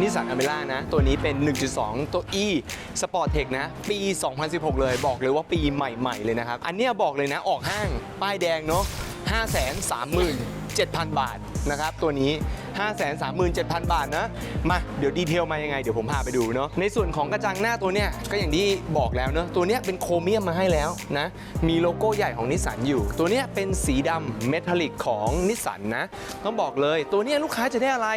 นิสสันอเมร่านะ ตัวนี้เป็น 1.2 ตัว E Sportec นะ ปี 2016 เลยบอกเลยว่าปีใหม่ ๆ เลยนะครับ อันเนี้ยบอกเลยนะออกห้าง ป้ายแดงเนาะ537,000 บาทนะครับ ตัวนี้ 537,000 บาทนะ มา เดี๋ยวดีเทลมายังไง เดี๋ยวผมพาไปดูเนาะ ในส่วนของกระจังหน้าตัวเนี้ยก็อย่างที่บอกแล้วเนาะ ตัวเนี้ยเป็นโครเมียมมาให้แล้วนะ มีโลโก้ใหญ่ของนิสสันอยู่ ตัวเนี้ยเป็นสีดำเมทัลลิกของนิสสันนะ ต้องบอกเลย ตัวเนี้ยลูกค้าจะได้อะไร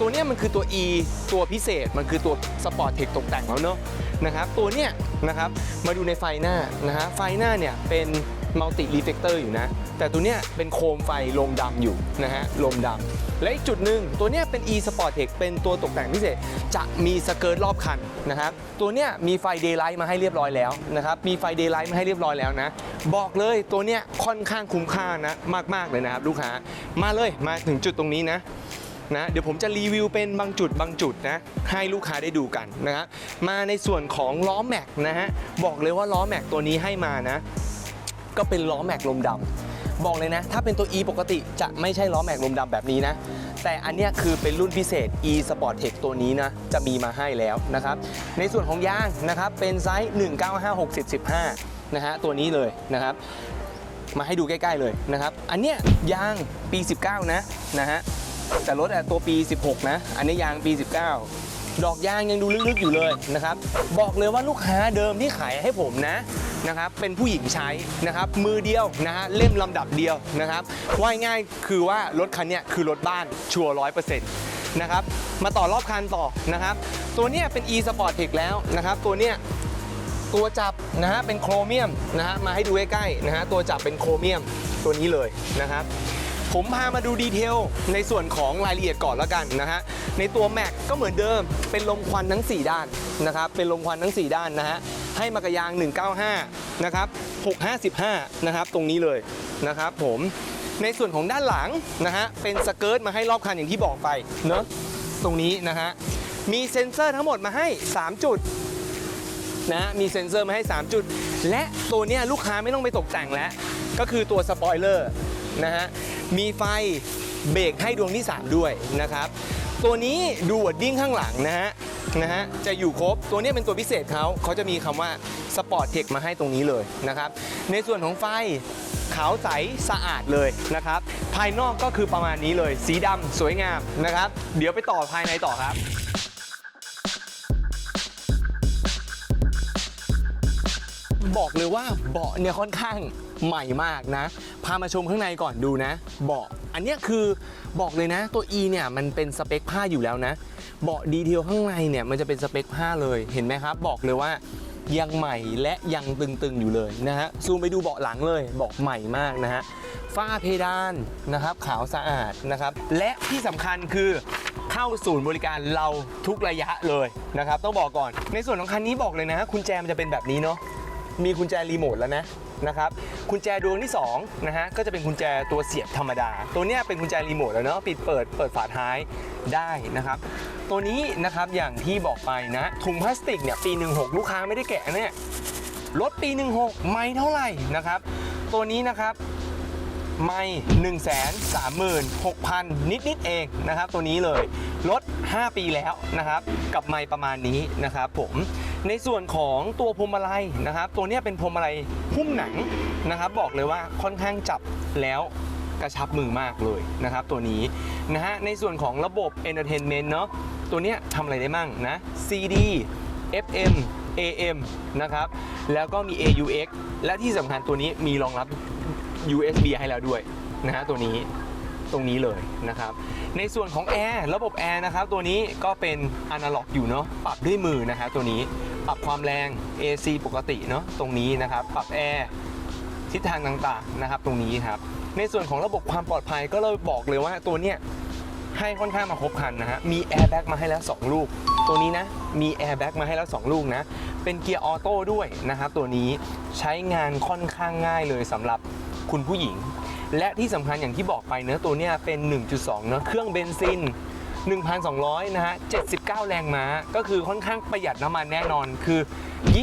ตัวเนี้ยมันคือตัว E ตัวพิเศษมันคือตัวสปอร์ตเทคตกแต่งแล้วเนอะนะครับตัวเนี้ยนะครับมาดูในไฟหน้านะฮะไฟหน้าเนี่ยเป็นมัลติรีเฟกเตอร์อยู่นะ แต่ตัวเนี้ยเป็นโคมไฟลมดำอยู่นะฮะลมดำและอีกจุดหนึ่งตัวเนี้ยเป็น E Sport Tech เป็นตัวตกแต่งพิเศษ จะมีสเกิร์ตรอบคันนะครับตัวเนี้ยมีไฟเดย์ไลท์มาให้เรียบร้อยแล้วนะครับมีไฟเดย์ไลท์มาให้เรียบร้อยแล้วนะ บอกเลยตัวเนี้ยค่อนข้างคุ้มค่านะมากๆเลยนะครับลูกค้ามาเลยมาถึงจุดตรงนี้นะ นะเดี๋ยวผมจะรีวิวเป็นบางจุดบางจุดนะให้ลูกค้าได้ดูกันนะครับมาในส่วนของล้อแม็กนะฮะบอกเลยว่าล้อแม็กตัวนี้ให้มานะ ก็เป็นล้อแม็กลมดำบอกเลยนะ ถ้าเป็นตัว E ปกติจะไม่ใช่ล้อแม็กลมดำแบบนี้นะแต่อันนี้คือเป็นรุ่นพิเศษ E Sport Tech ตัวนี้นะ จะมีมาให้แล้วนะครับ ในส่วนของยางนะครับ เป็นไซส์ 195 60 15 นะฮะ ตัวนี้เลยนะครับ มาให้ดูใกล้ ๆ เลยนะครับ อันเนี้ยยางปี 19 นะนะฮะ แต่รถอะตัวปี 16 นะ อันนี้ยางปี 19 ดอกยางยังดูลึกๆอยู่เลยนะครับ บอกเลยว่าลูกค้าเดิมที่ขายให้ผมนะนะครับเป็นผู้หญิงใช้นะครับมือเดียวนะฮะเล่มลำดับเดียวนะครับว่ายง่ายคือว่ารถคันเนี้ยคือรถบ้านชัวร์ร้อยเปอร์เซ็นต์นะครับมาต่อรอบคันต่อนะครับตัวเนี้ยเป็น e sport tech แล้วนะครับตัวเนี้ยตัวจับนะฮะเป็นโครเมียมนะฮะมาให้ดูใกล้ๆนะฮะตัวจับเป็นโครเมียมตัวนี้เลยนะครับ ผมพามาดูดีเทลในส่วนของรายละเอียดก่อนแล้วกันนะฮะ ในตัวแม็กก็เหมือนเดิม เป็นลมควันทั้ง 4 ด้านนะครับ เป็นลมควันทั้ง 4 ด้านนะฮะ ให้มากระยาง 195 นะครับ 655 นะครับ ตรงนี้เลยนะครับผมในส่วนของด้านหลังนะฮะ เป็นสเกิร์ตมาให้รอบคันอย่างที่บอกไปเนอะตรงนี้นะฮะ มีเซ็นเซอร์ทั้งหมดมาให้ 3 จุดนะมีเซ็นเซอร์มาให้ 3 จุด และตัวเนี้ยลูกค้าไม่ต้องไปตกแต่งแล้ว ก็คือตัวสปอยเลอร์นะฮะ มีไฟเบรกให้ดวงที่ 3 ด้วยนะครับ ตัวนี้ดูวดดิ้งข้างหลังนะฮะนะฮะจะอยู่ครบตัวนี้เป็นตัวพิเศษเขาเขาจะมีคำว่าสปอร์ตเทคมาให้ตรงนี้เลยนะครับ ในส่วนของไฟขาวใสสะอาดเลยนะครับ ภายนอกก็คือประมาณนี้เลย สีดำสวยงามนะครับ เดี๋ยวไปต่อภายในต่อครับบอกเลยว่าเบาะเนี่ยค่อนข้าง ใหม่มากนะ พามาชมข้างในก่อนดูนะ เบาะอันนี้คือบอกเลยนะตัว E เนี่ยมันเป็นสเปคผ้าอยู่แล้วนะ เบาะดีเทลข้างในเนี่ยมันจะเป็นสเปคผ้าเลยเห็นไหมครับ บอกเลยว่ายังใหม่และยังตึงๆอยู่เลยนะฮะซูมไปดูเบาะหลังเลยเบาะใหม่มากนะฮะฝ้าเพดานนะครับขาวสะอาดนะครับ และที่สำคัญคือเข้าศูนย์บริการเราทุกระยะเลยนะครับ ต้องบอกก่อน ในส่วนของคันนี้บอกเลยนะกุญแจมันจะเป็นแบบนี้เนาะมีกุญแจรีโมทแล้วนะ นะครับกุญแจดวงที่2นะฮะก็จะเป็นกุญแจตัวเสียบธรรมดา ตัวเนี้ยเป็นกุญแจรีโมทแล้วเนาะปิดเปิดเปิดฝาท้ายได้นะครับ ตัวนี้นะครับอย่างที่บอกไปนะถุงพลาสติกเนี่ยปี 16 ลูกค้าไม่ได้แกะเนี่ยรถปี 16 ไม่เท่าไหร่นะครับ ตัวนี้นะครับไม่1 3 6 0 0 0 นิดนิดๆเองนะครับ ตัวนี้เลยลด 5 ปีแล้วนะครับ กับไม่ประมาณนี้นะครับผม ในส่วนของตัวพวงมาลัยนะครับ ตัวนี้เป็นพวงมาลัยหุ้มหนังนะครับ บอกเลยว่าค่อนข้างจับแล้วกระชับมือมากเลยนะครับ ตัวนี้นะฮะในส่วนของระบบ Entertainment เนาะตัวนี้ทำอะไรได้มั่งนะ CD FM AM นะครับ แล้วก็มี AUX และที่สำคัญตัวนี้มีรองรับ USB ให้แล้วด้วยนะฮะตัวนี้ ตรงนี้เลยนะครับ ในส่วนของแอร์ระบบแอร์นะครับตัวนี้ก็เป็นอนาล็อกอยู่เนาะปรับด้วยมือนะฮะตัวนี้ปรับความแรง AC ปกติเนาะตรงนี้นะครับ ปรับแอร์ทิศทางต่างๆนะครับ ตรงนี้ครับ ในส่วนของระบบความปลอดภัยก็เลยบอกเลยว่าตัวเนี้ยให้ค่อนข้างมาครบครันนะฮะ มีแอร์แบ็กมาให้แล้ว 2 ลูก ตัวนี้นะ มีแอร์แบ็กมาให้แล้ว 2 ลูกนะ เป็นเกียร์ออโต้ด้วยนะครับตัวนี้ใช้งานค่อนข้างง่ายเลยสำหรับคุณผู้หญิง และที่สำคัญอย่างที่บอกไปเนื้อตัวเนี้ยเป็น 1.2 เนื้อะเครื่องเบนซิน 1,200 นะฮะ 79 แรงม้า ก็คือค่อนข้างประหยัดน้ำมันแน่นอนคือ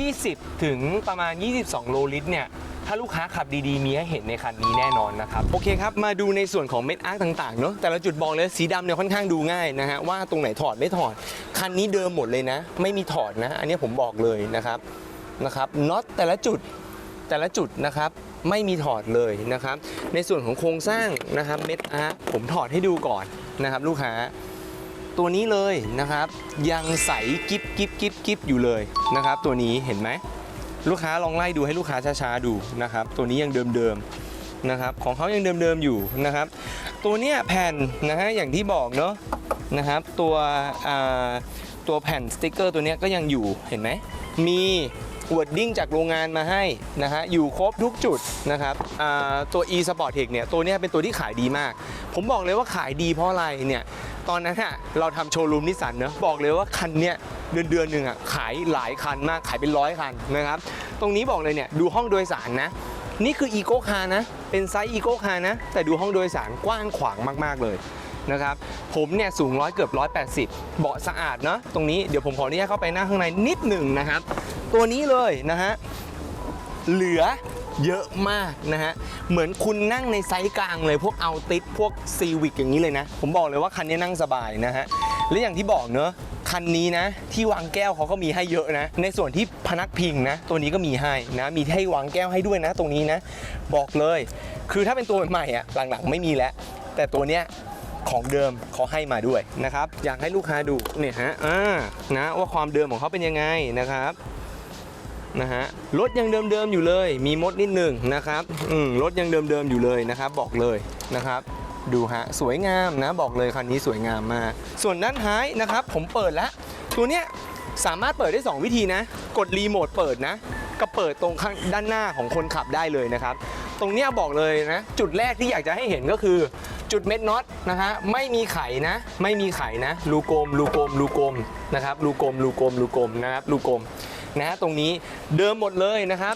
20 ถึงประมาณ 22 โลลิตรเนี่ยถ้าลูกค้าขับดีๆ มีให้เห็นในคันนี้แน่นอนนะครับโอเคครับมาดูในส่วนของเม็ดอาร์คต่างๆเนอะแต่ละจุดบอกเลยสีดำเนี่ยค่อนข้างดูง่ายนะฮะว่าตรงไหนถอดไม่ถอด คันนี้เดิมหมดเลยนะ ไม่มีถอดนะ อันนี้ผมบอกเลยนะครับนะครับน็อตแต่ละจุดแต่ละจุดนะครับ ไม่มีถอดเลยนะครับ ในส่วนของโครงสร้างนะครับเม็ดอาร์ผมถอดให้ดูก่อนนะครับลูกค้าตัวนี้เลยนะครับ ยังใสกิบกิบกิบกิบอยู่เลยนะครับ ตัวนี้เห็นไหมลูกค้าลองไล่ดูให้ลูกค้าช้าๆดูนะครับ ตัวนี้ยังเดิมๆนะครับของเขายังเดิมๆอยู่นะครับ ตัวเนี้ยแผ่นนะฮะอย่างที่บอกเนาะนะครับตัวอ่าตัวแผ่นสติกเกอร์ตัวเนี้ยก็ยังอยู่เห็นไหมมี วอร์ดดิ้งจากโรงงานมาให้นะฮะอยู่ครบทุกจุดนะครับตัว e sport tech เนี่ยตัวนี้เป็นตัวที่ขายดีมาก ผมบอกเลยว่าขายดีเพราะอะไรเนี่ยตอนนั้นอะเราทำโชว์รูมนิสสันเนอะบอกเลยว่าคันเนี้ยเดือนเดือนหนึ่งอะขายหลายคันมากขายเป็นร้อยคันนะครับตรงนี้บอกเลยเนี่ยดูห้องโดยสารนะนี่คืออีโก้คาร์นะ เป็นไซส์อีโก้คาร์นะ แต่ดูห้องโดยสารกว้างขวางมาก ๆ เลย นะครับ ผมเนี่ยสูงร้อยเกือบ180เบาะสะอาดเนาะตรงนี้เดี๋ยวผมขออนุญาตเข้าไปนั่งข้างในนิดหนึ่งนะครับ ตัวนี้เลยนะฮะเหลือเยอะมากนะฮะ เหมือนคุณนั่งในไซส์กลางเลยพวกเอาติดพวกซีวิกอย่างนี้เลยนะ ผมบอกเลยว่าคันนี้นั่งสบายนะฮะ และอย่างที่บอกเนอะคันนี้นะที่วางแก้วเขาก็มีให้เยอะนะ ในส่วนที่พนักพิงนะ ตัวนี้ก็มีให้นะ มีให้วางแก้วให้ด้วยนะ ตรงนี้นะ บอกเลย คือถ้าเป็นตัวใหม่อะหลังๆไม่มีแล้ว แต่ตัวเนี้ย ของเดิมเขาให้มาด้วยนะครับ อยากให้ลูกค้าดูเนี่ยฮะอ่านะว่าความเดิมของเขาเป็นยังไงนะครับนะฮะรถยังเดิมๆอยู่เลย มีมดนิดหนึ่งนะครับอืมรถยังเดิมๆอยู่เลยนะครับ บอกเลยนะครับดูฮะสวยงามนะบอกเลยคันนี้สวยงามมากส่วนด้านท้ายนะครับ ผมเปิดแล้ว ตัวเนี้ยสามารถเปิดได้ 2 วิธีนะ กดรีโมทเปิดนะก็เปิดตรงข้างด้านหน้าของคนขับได้เลยนะครับ ตรงเนี้ยบอกเลยนะ จุดแรกที่อยากจะให้เห็นก็คือ จุดเม็ดน็อตนะฮะไม่มีไขนะไม่มีไขนะรูกลมรูกลมรูกลมนะครับรูกลมรูกลมรูกลมนะครับรูกลมนะฮะตรงนี้เดิมหมดเลยนะครับ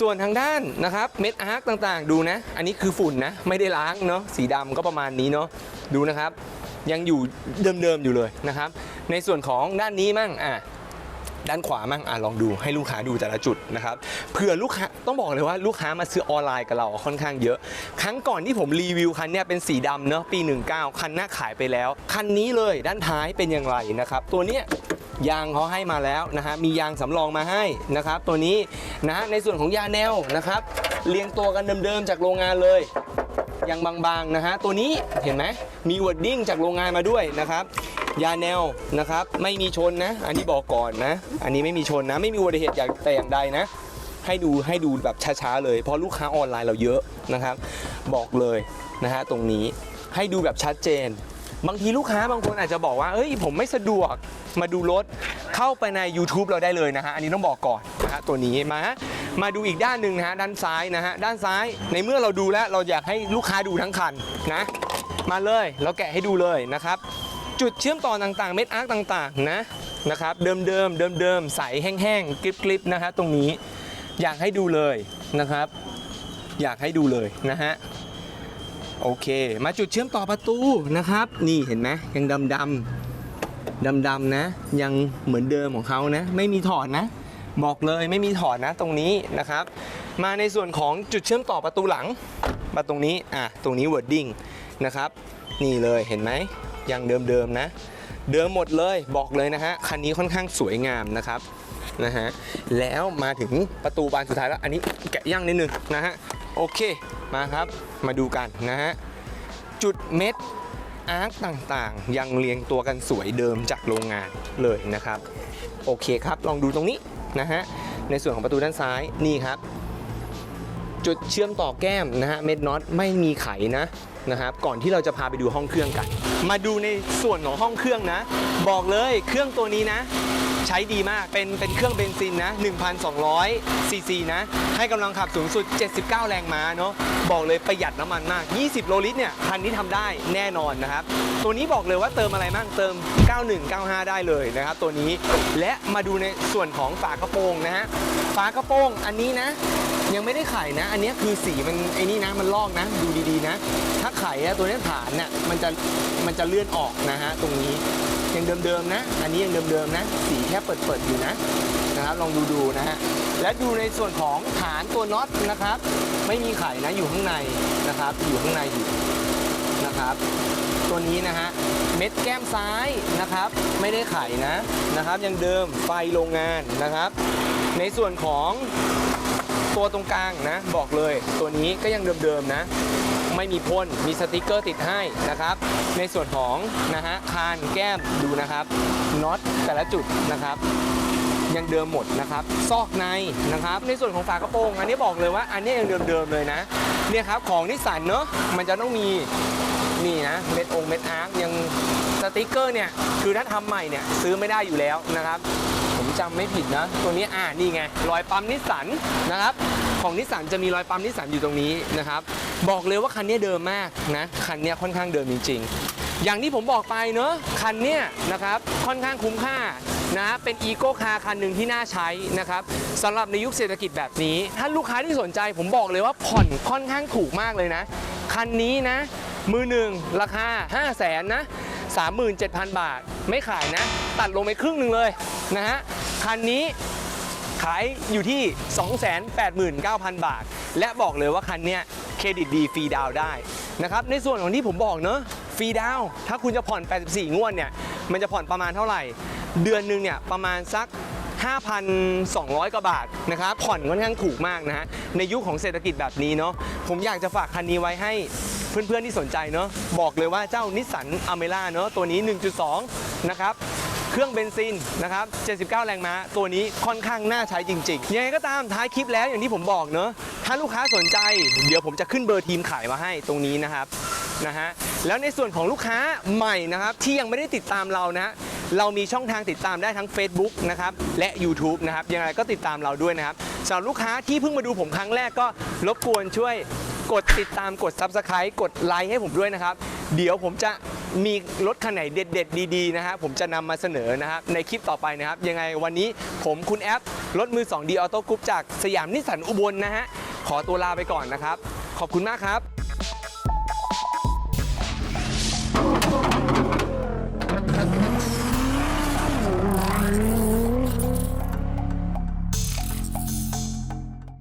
ส่วนทางด้านนะครับเม็ดอาร์คต่างๆ ดูนะ อันนี้คือฝุ่นนะไม่ได้ล้างเนาะสีดำก็ประมาณนี้เนาะดูนะครับ ยังอยู่เดิมๆอยู่เลยนะครับ ในส่วนของด้านนี้มั่งอะ ด้านขวามั่งอะลองดูให้ลูกค้าดูแต่ละจุดนะครับเผื่อลูกค้าต้องบอกเลยว่าลูกค้ามาซื้อออนไลน์กับเราค่อนข้างเยอะ ครั้งก่อนที่ผมรีวิวคันเนี้ยเป็นสีดำเนาะปี 19 คันหน้าขายไปแล้ว คันนี้เลยด้านท้ายเป็นอย่างไรนะครับ ตัวเนี้ยยางเขาให้มาแล้วนะฮะมียางสำรองมาให้นะครับ ตัวนี้นะฮะในส่วนของยาแนวนะครับ เรียงตัวกันเดิมๆจากโรงงานเลยยังบางๆนะฮะตัวนี้เห็นไหมมีวอร์ดดิ้งจากโรงงานมาด้วยนะครับ ยาแนวนะครับ ไม่มีชนนะ อันนี้บอกก่อนนะ อันนี้ไม่มีชนนะ ไม่มีอุบัติเหตุอย่างแต่อย่างใดนะ ให้ดูให้ดูแบบช้าๆเลยเพราะลูกค้าออนไลน์เราเยอะนะครับ บอกเลยนะฮะตรงนี้ให้ดูแบบชัดเจน บางทีลูกค้าบางคนอาจจะบอกว่าเอ้ยผมไม่สะดวกมาดูรถเข้าไปใน YouTube เราได้เลยนะฮะอันนี้ต้องบอกก่อนนะฮะตัวนี้มามาดูอีกด้านหนึ่งนะฮะด้านซ้ายนะฮะด้านซ้ายในเมื่อเราดูแล้วเราอยากให้ลูกค้าดูทั้งคันนะ มาเลยเราแกะให้ดูเลยนะครับ จุดเชื่อมต่อต่างๆ เม็ดอาร์คต่างๆนะนะครับเดิมๆเดิมๆใสแห้งๆกริบๆนะฮะตรงนี้อยากให้ดูเลยนะครับ อยากให้ดูเลยนะฮะโอเค มาจุดเชื่อมต่อประตูนะครับ นี่เห็นไหมยังดำดำๆดำๆนะ ยังเหมือนเดิมของเขานะ ไม่มีถอดนะ บอกเลยไม่มีถอดนะตรงนี้นะครับ มาในส่วนของจุดเชื่อมต่อประตูหลังมาตรงนี้อะตรงนี้ wording นะครับ นี่เลยเห็นไหม ยังเดิมๆนะ เดิมหมดเลยบอกเลยนะฮะคันนี้ค่อนข้างสวยงามนะครับนะฮะแล้วมาถึงประตูบานสุดท้ายแล้ว อันนี้แกะย่างนิดนึงนะฮะโอเคมาครับมาดูกันนะฮะจุดเม็ดอาร์คต่างๆ ยังเรียงตัวกันสวยเดิมจากโรงงานเลยนะครับ โอเคครับ ลองดูตรงนี้นะฮะในส่วนของประตูด้านซ้ายนี่ครับ จุดเชื่อมต่อแก้มนะฮะเม็ดน็อตไม่มีไขนะนะครับก่อนที่เราจะพาไปดูห้องเครื่องกัน มาดูในส่วนของห้องเครื่องนะ บอกเลยเครื่องตัวนี้นะ ใช้ดีมากเป็นเป็นเครื่องเบนซินนะ 1,200 ซีซีนะ ให้กำลังขับสูงสุด 79 แรงม้าเนาะบอกเลยประหยัดน้ำมันมาก 20 โลลิตรเนี่ยคันนี้ทำได้แน่นอนนะครับ ตัวนี้บอกเลยว่าเติมอะไรบ้างเติม 91 95 ได้เลยนะครับตัวนี้และมาดูในส่วนของฝากระโปรงนะฮะฝากระโปรงอันนี้นะ ยังไม่ได้ไข่นะ อันนี้คือสีมันไอ้นี่นะมันลอกนะดูดีๆนะ ถ้าไขอะตัวนี้ฐานเนี่ยมันจะมันจะเลื่อนออกนะฮะตรงนี้ยังเดิมๆนะ อันนี้ยังเดิมๆนะ สีแค่เปิดๆอยู่นะนะครับลองดูดูนะฮะและดูในส่วนของฐานตัวน็อตนะครับ ไม่มีไข่นะอยู่ข้างในนะครับ อยู่ข้างในอยู่นะครับ ตัวนี้นะฮะเม็ดแก้มซ้ายนะครับ ไม่ได้ไข่นะนะครับ ยังเดิมไฟโรงงานนะครับ ในส่วนของ ตัวตรงกลางนะ บอกเลยตัวนี้ก็ยังเดิมๆนะ ไม่มีพ่นมีสติกเกอร์ติดให้นะครับ ในส่วนของนะฮะคานแก้มดูนะครับน็อตแต่ละจุดนะครับยังเดิมหมดนะครับ ซอกในนะครับ ในส่วนของฝากระโปรง อันนี้บอกเลยว่าอันนี้ยังเดิมๆเลยนะ เนี่ยครับของนิสสันเนอะมันจะต้องมีนี่นะเม็ดองเม็ดอาร์คยังสติกเกอร์เนี่ย คือถ้าทำใหม่เนี่ยซื้อไม่ได้อยู่แล้วนะครับ จำไม่ผิดนะ ตัวนี้อ่านี่ไงรอยปั๊มนิสสันนะครับ ของนิสสันจะมีรอยปั๊มนิสสันอยู่ตรงนี้นะครับ บอกเลยว่าคันนี้เดิมมากนะคันนี้ค่อนข้างเดิมจริงๆ อย่างที่ผมบอกไปเนอะคันเนี้ยนะครับค่อนข้างคุ้มค่านะเป็นอีโก้คาร์คันหนึ่งที่น่าใช้นะครับสำหรับในยุคเศรษฐกิจแบบนี้ ถ้าลูกค้าที่สนใจผมบอกเลยว่าผ่อนค่อนข้างถูกมากเลยนะ คันนี้นะ มือหนึ่งราคา 5 0 0แสนนะ 37,000 บาท ไม่ขายนะ ตัดลงไปครึ่งหนึ่งเลยนะฮะ คันนี้ขายอยู่ที่ 289,000 บาท และบอกเลยว่าคันเนี้ยเครดิตดีฟรีดาวได้นะครับ ในส่วนของที่ผมบอกเนอะฟรีดาว ถ้าคุณจะผ่อน 84 งวดเนี่ย มันจะผ่อนประมาณเท่าไหร่ เดือนหนึ่งเนี่ยประมาณสัก 5,200 กว่าบาทนะครับ ผ่อนค่อนข้างถูกมากนะฮะ ในยุคของเศรษฐกิจแบบนี้เนาะ ผมอยากจะฝากคันนี้ไว้ให้เพื่อนๆที่สนใจเนาะ บอกเลยว่าเจ้านิสสันอเมร่าเนาะตัวนี้ 1.2 นะครับ เครื่องเบนซินนะครับ 79 แรงม้า ตัวนี้ค่อนข้างน่าใช้จริงๆ ยังไงก็ตามท้ายคลิปแล้วอย่างที่ผมบอกเนอะถ้าลูกค้าสนใจ เดี๋ยวผมจะขึ้นเบอร์ทีมขายมาให้ตรงนี้นะครับนะฮะแล้วในส่วนของลูกค้าใหม่นะครับที่ยังไม่ได้ติดตามเรานะเรามีช่องทางติดตามได้ทั้ง Facebook นะครับและ YouTube นะครับยังไงก็ติดตามเราด้วยนะครับสำหรับลูกค้าที่เพิ่งมาดูผมครั้งแรกก็รบกวนช่วยกดติดตามกด Subscribe กดไลค์ให้ผมด้วยนะครับ เดี๋ยวผมจะมีรถคันไหนเด็ด ๆ ดีๆนะฮะผมจะนำมาเสนอนะครับในคลิปต่อไปนะครับ ยังไงวันนี้ผมคุณแอปรถมือ2ดีออโต้กรุ๊ปจากสยามนิสสันอุบลนะฮะขอตัวลาไปก่อนนะครับ ขอบคุณมากครับ